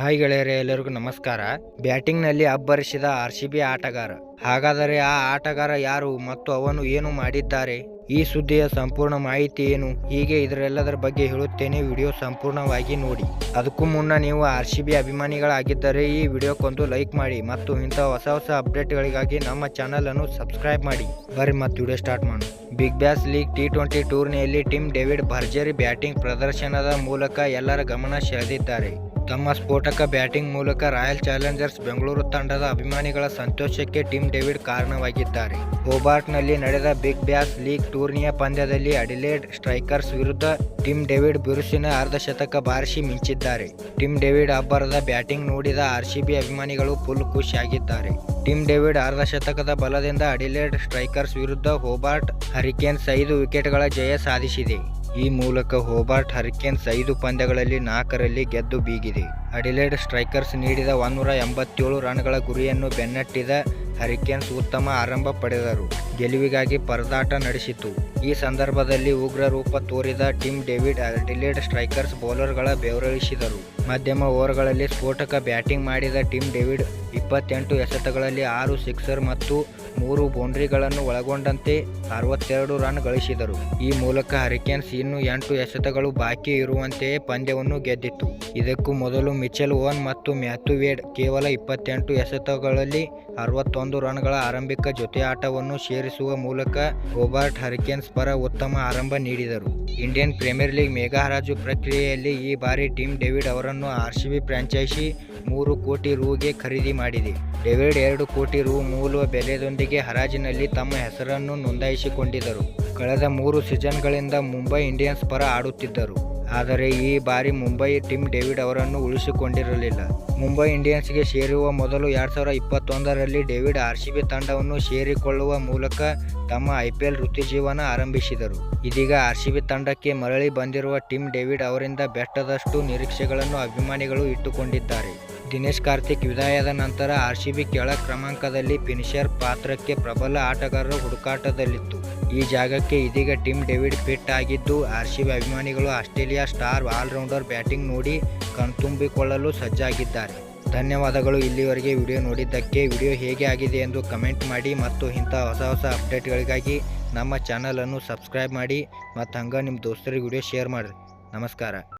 Hi ಗೆಳೆಯರೆ ಎಲ್ಲರಿಗೂ ನಮಸ್ಕಾರ. ಬ್ಯಾಟಿಂಗ್ನಲ್ಲಿ ಅಬ್ಬರಿಸಿದ ಆರ್ ಸಿ ಬಿ ಆಟಗಾರ. ಹಾಗಾದರೆ ಆ ಆಟಗಾರ ಯಾರು ಮತ್ತು ಅವನು ಏನು ಮಾಡಿದ್ದಾರೆ? ಈ ಸುದ್ದಿಯ ಸಂಪೂರ್ಣ ಮಾಹಿತಿ ಏನು? ಹೀಗೆ ಇದರೆಲ್ಲದರ ಬಗ್ಗೆ ಹೇಳುತ್ತೇನೆ. ವಿಡಿಯೋ ಸಂಪೂರ್ಣವಾಗಿ ನೋಡಿ. ಅದಕ್ಕೂ ಮುನ್ನ ನೀವು ಆರ್ ಸಿ ಬಿ ಅಭಿಮಾನಿಗಳಾಗಿದ್ದರೆ ಈ ವಿಡಿಯೋಕ್ಕೊಂದು ಲೈಕ್ ಮಾಡಿ ಮತ್ತು ಇಂಥ ಹೊಸ ಹೊಸ ಅಪ್ಡೇಟ್ಗಳಿಗಾಗಿ ನಮ್ಮ ಚಾನಲ್ ಅನ್ನು ಸಬ್ಸ್ಕ್ರೈಬ್ ಮಾಡಿ. ಬರ್ರಿ ಮತ್ತು ವಿಡಿಯೋ ಸ್ಟಾರ್ಟ್ ಮಾಡೋಣ. Big Bash League T twenty ಟೂರ್ನಿಯಲ್ಲಿ ಟಿಮ್ ಡೇವಿಡ್ ಭರ್ಜರಿ ಬ್ಯಾಟಿಂಗ್ ಪ್ರದರ್ಶನದ ಮೂಲಕ ಎಲ್ಲರ ಗಮನ ಸೆಳೆದಿದ್ದಾರೆ. ತಮ್ಮ ಸ್ಫೋಟಕ ಬ್ಯಾಟಿಂಗ್ ಮೂಲಕ ರಾಯಲ್ ಚಾಲೆಂಜರ್ಸ್ ಬೆಂಗಳೂರು ತಂಡದ ಅಭಿಮಾನಿಗಳ ಸಂತೋಷಕ್ಕೆ ಟಿಮ್ ಡೇವಿಡ್ ಕಾರಣವಾಗಿದ್ದಾರೆ. ಹೋಬಾರ್ಟ್ನಲ್ಲಿ ನಡೆದ ಬಿಗ್ ಬ್ಯಾಸ್ ಲೀಗ್ ಟೂರ್ನಿಯ ಪಂದ್ಯದಲ್ಲಿ ಅಡಿಲೇಡ್ ಸ್ಟ್ರೈಕರ್ಸ್ ವಿರುದ್ಧ ಟಿಮ್ ಡೇವಿಡ್ ಬಿರುಸಿನ ಅರ್ಧಶತಕ ಬಾರಿಸಿ ಮಿಂಚಿದ್ದಾರೆ. ಟಿಮ್ ಡೇವಿಡ್ ಅಬ್ಬರದ ಬ್ಯಾಟಿಂಗ್ ನೋಡಿದ ಆರ್ಸಿಬಿ ಅಭಿಮಾನಿಗಳು ಫುಲ್ ಖುಷಿಯಾಗಿದ್ದಾರೆ. ಟಿಮ್ ಡೇವಿಡ್ ಅರ್ಧಶತಕದ ಬಲದಿಂದ ಅಡಿಲೇಡ್ ಸ್ಟ್ರೈಕರ್ಸ್ ವಿರುದ್ಧ ಹೋಬಾರ್ಟ್ ಹರಿಕೇನ್ಸ್ ಐದು ವಿಕೆಟ್ಗಳ ಜಯ ಸಾಧಿಸಿದೆ. ಈ ಮೂಲಕ ಹೋಬಾರ್ಟ್ ಹರಿಕೇನ್ಸ್ ಐದು ಪಂದ್ಯಗಳಲ್ಲಿ ನಾಲ್ಕರಲ್ಲಿ ಗೆದ್ದು ಬೀಗಿದೆ. ಅಡಿಲೇಡ್ ಸ್ಟ್ರೈಕರ್ಸ್ ನೀಡಿದ ಒಂದೂರ ಎಂಬತ್ತೇಳು ರನ್ಗಳ ಗುರಿಯನ್ನು ಬೆನ್ನಟ್ಟಿದ ಹರಿಕೇನ್ಸ್ ಉತ್ತಮ ಆರಂಭ ಪಡೆದರು. ಗೆಲುವಿಗಾಗಿ ಪರದಾಟ ನಡೆಸಿತು. ಈ ಸಂದರ್ಭದಲ್ಲಿ ಉಗ್ರ ರೂಪ ತೋರಿದ ಟಿಮ್ ಡೇವಿಡ್ ಅಡಿಲೇಡ್ ಸ್ಟ್ರೈಕರ್ಸ್ ಬೌಲರ್ಗಳ ಬೆವರಳಿಸಿದರು. ಮಧ್ಯಮ ಓವರ್ಗಳಲ್ಲಿ ಸ್ಫೋಟಕ ಬ್ಯಾಟಿಂಗ್ ಮಾಡಿದ ಟಿಮ್ ಡೇವಿಡ್ ಇಪ್ಪತ್ತೆಂಟು ಎಸೆತಗಳಲ್ಲಿ ಆರು, ಸಿಕ್ಸರ್ ಮತ್ತು ಮೂರು ಬೌಂಡ್ರಿಗಳನ್ನು ಒಳಗೊಂಡಂತೆ ಅರವತ್ತೆರಡು ರನ್ ಗಳಿಸಿದರು. ಈ ಮೂಲಕ ಹರಿಕೇನ್ಸ್ ಇನ್ನು ಎಂಟು ಎಸೆತಗಳು ಬಾಕಿ ಇರುವಂತೆಯೇ ಪಂದ್ಯವನ್ನು ಗೆದ್ದಿತ್ತು. ಇದಕ್ಕೂ ಮೊದಲು ಮಿಚೆಲ್ ಓನ್ ಮತ್ತು ಮ್ಯಾಥ್ಯೂ ವೇಡ್ ಕೇವಲ ಇಪ್ಪತ್ತೆಂಟು ಎಸೆತಗಳಲ್ಲಿ ಅರವತ್ತೊಂದು ರನ್ಗಳ ಆರಂಭಿಕ ಜೊತೆ ಆಟವನ್ನು ಸೇರಿಸುವ ಮೂಲಕ ರೋಬರ್ಟ್ ಹರಿಕೇನ್ಸ್ ಪರ ಉತ್ತಮ ಆರಂಭ ನೀಡಿದರು. ಇಂಡಿಯನ್ ಪ್ರೀಮಿಯರ್ ಲೀಗ್ ಮೇಘಾ ಹರಾಜು ಪ್ರಕ್ರಿಯೆಯಲ್ಲಿ ಈ ಬಾರಿ ಟಿಮ್ ಡೇವಿಡ್ ಅವರನ್ನು ಆರ್ಸಿಬಿ ಫ್ರಾಂಚೈಸಿ ಮೂರು ಕೋಟಿ ರುಗೆ ಖರೀದಿ ಮಾಡಿದೆ. ಡೇವಿಡ್ ಎರಡು ಕೋಟಿ ರು ಮೂಲ ಬೆಲೆಯೊಂದಿಗೆ ಹರಾಜಿನಲ್ಲಿ ತಮ್ಮ ಹೆಸರನ್ನು ನೋಂದಾಯಿಸಿಕೊಂಡಿದ್ದರು. ಕಳೆದ ಮೂರು ಸೀಸನ್ಗಳಿಂದ ಮುಂಬೈ ಇಂಡಿಯನ್ಸ್ ಪರ ಆಡುತ್ತಿದ್ದರು. ಆದರೆ ಈ ಬಾರಿ ಮುಂಬೈ ಟಿಮ್ ಡೇವಿಡ್ ಅವರನ್ನು ಉಳಿಸಿಕೊಂಡಿರಲಿಲ್ಲ. ಮುಂಬೈ ಇಂಡಿಯನ್ಸ್ಗೆ ಸೇರುವ ಮೊದಲು ಎರಡು ಸಾವಿರದ ಇಪ್ಪತ್ತೊಂದರಲ್ಲಿ ಡೇವಿಡ್ ಆರ್ ಸಿ ಬಿ ತಂಡವನ್ನು ಸೇರಿಕೊಳ್ಳುವ ಮೂಲಕ ತಮ್ಮ ಐ ಪಿ ಎಲ್ ವೃತ್ತಿಜೀವನ ಆರಂಭಿಸಿದರು. ಇದೀಗ ಆರ್ ಸಿ ಬಿ ತಂಡಕ್ಕೆ ಮರಳಿ ಬಂದಿರುವ ಟಿಮ್ ಡೇವಿಡ್ ಅವರಿಂದ ಬೆಟ್ಟದಷ್ಟು ನಿರೀಕ್ಷೆಗಳನ್ನು ಅಭಿಮಾನಿಗಳು ಇಟ್ಟುಕೊಂಡಿದ್ದಾರೆ. ದಿನೇಶ್ ಕಾರ್ತಿಕ್ ವಿದಾಯದ ನಂತರ ಆರ್ ಸಿ ಬಿ ಕೆಳ ಕ್ರಮಾಂಕದಲ್ಲಿ ಫಿನಿಷರ್ ಪಾತ್ರಕ್ಕೆ ಪ್ರಬಲ ಆಟಗಾರರು ಹುಡುಕಾಟದಲ್ಲಿತ್ತು. ಈ ಜಾಗಕ್ಕೆ ಇದೀಗ ಟಿಮ್ ಡೇವಿಡ್ ಫಿಟ್ ಆಗಿದ್ದು ಆರ್ ಸಿ ಬಿ ಅಭಿಮಾನಿಗಳು ಆಸ್ಟ್ರೇಲಿಯಾ ಸ್ಟಾರ್ ಆಲ್ರೌಂಡರ್ ಬ್ಯಾಟಿಂಗ್ ನೋಡಿ ಕಣ್ತುಂಬಿಕೊಳ್ಳಲು ಸಜ್ಜಾಗಿದ್ದಾರೆ. ಧನ್ಯವಾದಗಳು. ಇಲ್ಲಿವರೆಗೆ ವಿಡಿಯೋ ನೋಡಿದ್ದಕ್ಕೆ ವಿಡಿಯೋ ಹೇಗೆ ಆಗಿದೆ ಎಂದು ಕಮೆಂಟ್ ಮಾಡಿ ಮತ್ತು ಇಂಥ ಹೊಸ ಹೊಸ ಅಪ್ಡೇಟ್ಗಳಿಗಾಗಿ ನಮ್ಮ ಚಾನಲನ್ನು ಸಬ್ಸ್ಕ್ರೈಬ್ ಮಾಡಿ ಮತ್ತು ಹಂಗೆ ನಿಮ್ಮ ದೋಸ್ತರಿಗೆ ವಿಡಿಯೋ ಶೇರ್ ಮಾಡಿರಿ. ನಮಸ್ಕಾರ.